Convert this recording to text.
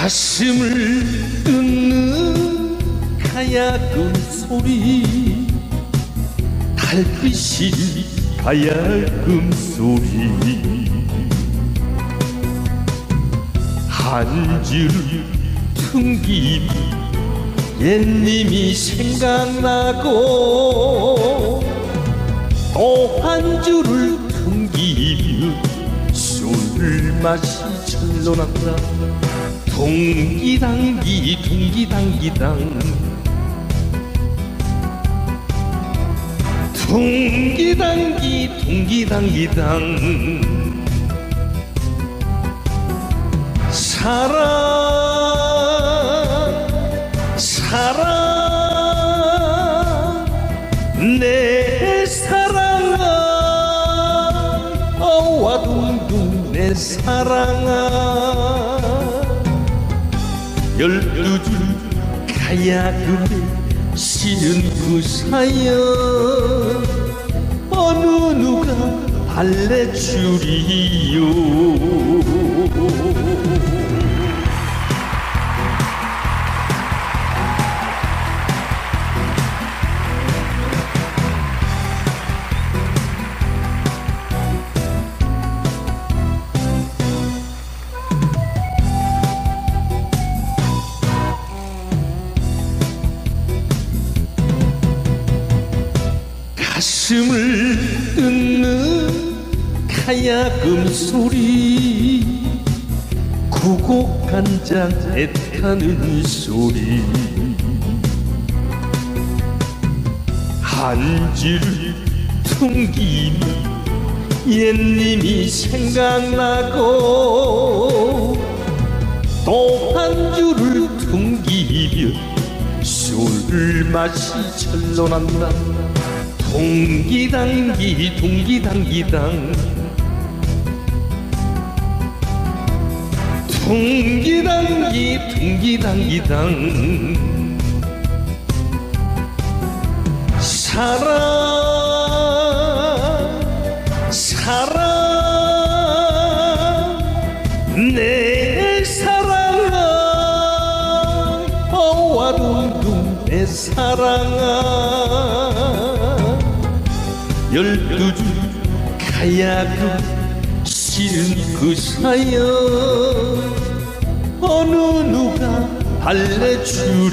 가슴을 뜯는 하얗은 소리. 달빛이 하얀 소리. 한 줄을 퉁기 옛님이 생각나고 또 한 줄을 퉁기며 술 맛이 절로 난다. 동기당기 동기당기당. 동기당기 동기당기당. 사랑 사랑. 내 내 사랑아. 열두 줄 가야금에 실은 그 사연. 어느 누가 발레줄이요 가슴을 뜯는 가야금 소리. 구곡간장 애타는 소리. 한지를 퉁기며 옛님이 생각나고 또 한 줄을 퉁기며 술 맛이 절로 난다 동기당기 동기당기당. 동기당기 동기당기당. 사랑 사랑 내 사랑아. 어와둥둥 내 사랑아 열두 줄 가야금 실은 그 사연. 어느 누가 발레줄이요